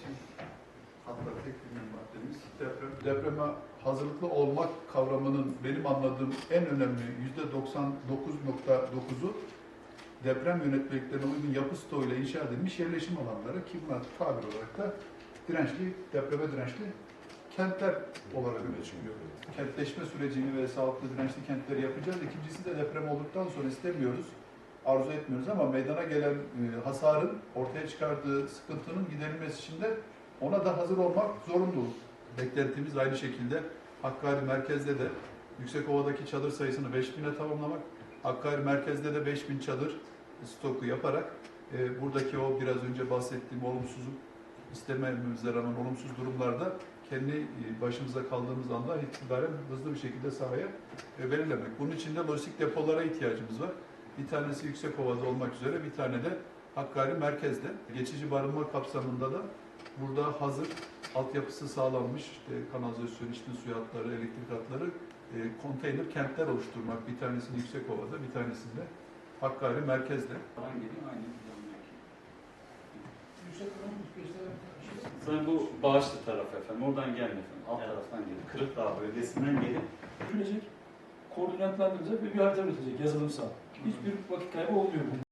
için hatta tek bir maddemiz deprem. Depreme hazırlıklı olmak kavramının benim anladığım en önemli yüzde 99.9'u deprem yönetmeliklerine uygun yapı stoğuyla inşa edilmiş yerleşim alanları ki buna tabir olarak da dirençli, depreme dirençli kentler olarak öne çıkıyor. Kentleşme sürecini ve sağlıklı dirençli kentleri yapacağız. İkincisi de deprem olduktan sonra istemiyoruz arzu etmiyoruz ama meydana gelen e, hasarın ortaya çıkardığı sıkıntının giderilmesi için de ona da hazır olmak zorundayız. Beklentimiz aynı şekilde Hakkari merkezde de Yüksekova'daki çadır sayısını 5000'e tamamlamak, Hakkari merkezde de 5000 çadır stoku yaparak e, buradaki o biraz önce bahsettiğim olumsuzluk istemememize rağmen olumsuz durumlarda kendi e, başımıza kaldığımız anda itibaren hızlı bir şekilde sahaya e, belirlemek. Bunun için de lojistik depolara ihtiyacımız var. Bir tanesi Yüksekova'da olmak üzere bir tane de Hakkari merkezde. Geçici barınma kapsamında da burada hazır altyapısı sağlanmış işte kanalizasyon, içme suyu hatları, elektrik hatları e, konteyner kentler oluşturmak. Bir tanesini Yüksekova'da, bir tanesinde Hakkari merkezde. Yüksek gösteren şey. Bu Bağışlı taraf efendim. Oradan gelmiyor efendim. Alt taraftan geliyor. Kırıkdağ bölgesinden gelip Görülecek, koordinatlandırılacak ve bir harita üretecek yazılımsal. Hiçbir vakit kaybı olmuyor.